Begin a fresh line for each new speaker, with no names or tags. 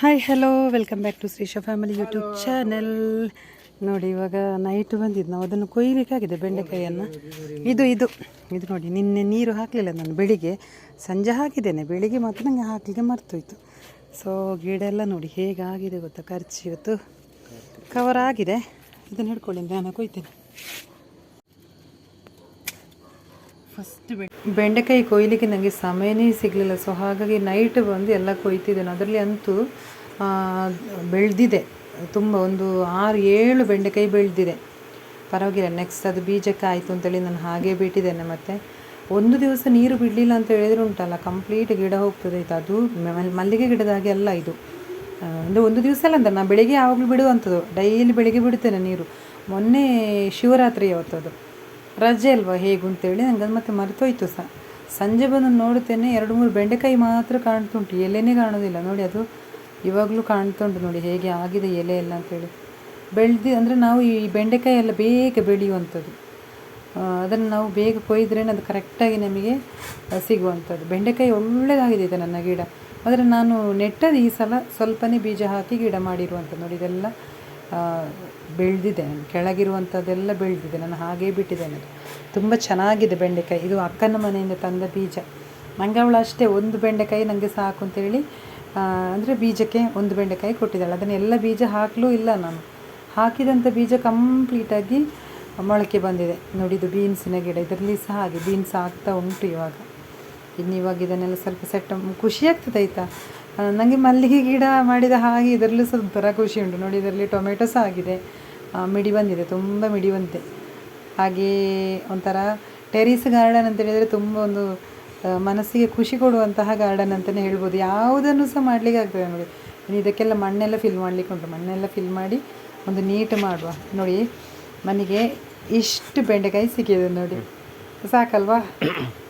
Hi hello welcome back to Shreesha family YouTube channel ನೋಡಿ ಇವಾಗ night ಬಂದಿದ್ದು. ನಾವು ಅದನ್ನು ಕೊಯ್ಲಿಕ್ಕಾಗಿದೆ ಬೆಂಡೆಕಾಯಿಯನ್ನು. ಇದು ಇದು. ಇದು ನೋಡಿ ನಿನ್ನೆ ನೀರು ಹಾಕಲಿಲ್ಲ ನಾನು ಬೆಳಿಗ್ಗೆ. ಸಂಜೆ ಹಾಕಿದ್ದೇನೆ. ಬೆಳಿಗ್ಗೆ ಮಾತ್ರ ನನಗೆ ಹಾಕಲಿಕ್ಕೆ ಮರ್ತೋಯ್ತು. ಸೊ ಗಿಡ ಎಲ್ಲ ನೋಡಿ ಹೇಗಾಗಿದೆ ಗೊತ್ತಾ? ಖರ್ಚು ಇವತ್ತು. ಕವರ್ ಆಗಿದೆ. ಇದನ್ನು ಹಿಡ್ಕೊಳ್ಳಿ ನಾನು ಕೊಯ್ತೇನೆ. ಫಸ್ಟ್ ಬೆಂಡೆಕಾಯಿ ಕೊಯ್ಲಿಕ್ಕೆ ನನಗೆ ಸಮಯನೇ ಸಿಗಲಿಲ್ಲ. ಸೊ ಹಾಗಾಗಿ ನೈಟ್ ಬಂದು ಎಲ್ಲ ಕೊಯ್ತಿದ್ದೇನೆ. ಅದರಲ್ಲಿ ಅಂತೂ ಬೆಳೆದಿದೆ. ತುಂಬ ಒಂದು ಆರು, ಏಳು ಬೆಂಡೆಕಾಯಿ ಬೆಳೆದಿದೆ. ಪರವಾಗಿಲ್ಲ ನೆಕ್ಸ್ಟ್ ಅದು ಬೀಜಕ್ಕೆ ಆಯಿತು ಅಂತೇಳಿ ನಾನು ಹಾಗೆ ಬಿಟ್ಟಿದ್ದೇನೆ ಮತ್ತು. ಒಂದು ದಿವಸ ನೀರು ಬಿಡಲಿಲ್ಲ ಅಂತ ಹೇಳಿದ್ರೆ ಉಂಟಲ್ಲ ಕಂಪ್ಲೀಟ್ ಗಿಡ ಹೋಗ್ತದೆ ಆಯ್ತು? ಅದು ಮಲ್ಲಿಗೆ ಗಿಡದ ಹಾಗೆ ಅಲ್ಲ ಇದು. ಅಂದರೆ ಒಂದು ದಿವಸ ಅಲ್ಲ ಅಂತ ನಾನು ಬೆಳಿಗ್ಗೆ ಯಾವಾಗಲೂ ಬಿಡುವಂಥದ್ದು. ಡೈಲಿ ಬೆಳಿಗ್ಗೆ ಬಿಡ್ತೇನೆ ನೀರು. ಮೊನ್ನೆ ಶಿವರಾತ್ರಿ ಅವತ್ತದು ರಜೆ ಅಲ್ವಾ ಹೇಗುಂತೇಳಿ? ಅದು ಮತ್ತೆ ಮರೆತೋಯ್ತು ಸಹ ಸಂಜೆ ಬಂದು ನೋಡುತ್ತೇನೆ ಎರಡು ಮೂರು ಬೆಂಡೆಕಾಯಿ ಮಾತ್ರ ಕಾಣ್ತುಂಟು. ಎಲೆನೇ ಕಾಣೋದಿಲ್ಲ. ನೋಡಿ ಅದು ಇವಾಗಲೂ ಕಾಣ್ತುಂಟು ನೋಡಿ ಹೇಗೆ ಆಗಿದೆ ಎಲೆ ಎಲ್ಲ ಅಂತೇಳಿ. ಬೆಳೆದು ಅಂದರೆ ನಾವು ಈ ಬೆಂಡೆಕಾಯಿ ಎಲ್ಲ ಬೇಗ ಬೆಳೆಯುವಂಥದ್ದು. ಅದನ್ನು ನಾವು ಬೇಗ ಕೊಯ್ದ್ರೆ ಅದು ಕರೆಕ್ಟಾಗಿ ನಮಗೆ ಸಿಗುವಂಥದ್ದು. ಬೆಂಡೆಕಾಯಿ ಒಳ್ಳೆಯದಾಗಿದೆ ಇದೆ ನನ್ನ ಗಿಡ. ಆದರೆ ನಾನು ನೆಟ್ಟದ್ದು ಈ ಸಲ ಸ್ವಲ್ಪನೇ ಬೀಜ ಹಾಕಿ ಗಿಡ ಮಾಡಿರುವಂಥದ್ದು. ನೋಡಿ ಇದೆಲ್ಲ ಬೆಳೆದಿದೆ. ಕೆಳಗಿರುವಂಥದ್ದೆಲ್ಲ ಬೆಳೆದಿದೆ. ನಾನು ಹಾಗೇ ಬಿಟ್ಟಿದ್ದೇನೆ ಅದು. ತುಂಬ ಚೆನ್ನಾಗಿದೆ ಬೆಂಡೆಕಾಯಿ. ಇದು ಅಕ್ಕನ ಮನೆಯಿಂದ ತಂದ ಬೀಜ. ನಂಗೆ ಅವಳು ಅಷ್ಟೇ, ಒಂದು ಬೆಂಡೆಕಾಯಿ ನನಗೆ ಸಾಕು ಅಂತೇಳಿ ಅಂದರೆ ಬೀಜಕ್ಕೆ ಒಂದು ಬೆಂಡೆಕಾಯಿ ಕೊಟ್ಟಿದ್ದಾಳೆ. ಅದನ್ನೆಲ್ಲ ಬೀಜ ಹಾಕಲೂ ಇಲ್ಲ ನಾನು. ಹಾಕಿದಂಥ ಬೀಜ ಕಂಪ್ಲೀಟಾಗಿ ಮೊಳಕೆ ಬಂದಿದೆ. ನೋಡಿ ಇದು ಬೀನ್ಸಿನ ಗಿಡ. ಇದರಲ್ಲಿ ಸಹ ಹಾಗೆ ಬೀನ್ಸ್ ಆಗ್ತಾ ಉಂಟು ಇವಾಗ. ಇನ್ನು ಇವಾಗ ಇದನ್ನೆಲ್ಲ ಸ್ವಲ್ಪ ಸೆಟ್ ಖುಷಿ ಆಗ್ತದೆ ಆಯಿತಾ? ನನಗೆ ಮಲ್ಲಿಗೆ ಗಿಡ ಮಾಡಿದ ಹಾಗೆ ಇದರಲ್ಲೂ ಸ್ವಲ್ಪ ಒಂಥರ ಖುಷಿ ಉಂಟು. ನೋಡಿ, ಇದರಲ್ಲಿ ಟೊಮೆಟೊ ಸಹ ಆಗಿದೆ. ಮಿಡಿ ಬಂದಿದೆ, ತುಂಬ ಮಿಡಿ ಬಂದಿದೆ ಹಾಗೇ ಒಂಥರ ಟೆರೀಸ್ ಗಾರ್ಡನ್ ಅಂತ ಹೇಳಿದರೆ ತುಂಬ ಒಂದು ಮನಸ್ಸಿಗೆ ಖುಷಿ ಕೊಡುವಂತಹ ಗಾರ್ಡನ್ ಅಂತಲೇ ಹೇಳ್ಬೋದು. ಯಾವುದನ್ನು ಸಹ ಮಾಡಲಿಕ್ಕೆ ಆಗ್ತದೆ ನೋಡಿ. ಇದಕ್ಕೆಲ್ಲ ಮಣ್ಣೆಲ್ಲ ಫಿಲ್ ಮಾಡಲಿಕ್ಕೆ ಉಂಟು. ಮಣ್ಣೆಲ್ಲ ಫಿಲ್ ಮಾಡಿ ಒಂದು ನೀಟ್ ಮಾಡುವ. ನೋಡಿ, ಮನೆಗೆ ಇಷ್ಟು ಬೆಂಡೆಕಾಯಿ ಸಿಕ್ಕಿದೆ ನೋಡಿ. ಸಾಕಲ್ವಾ?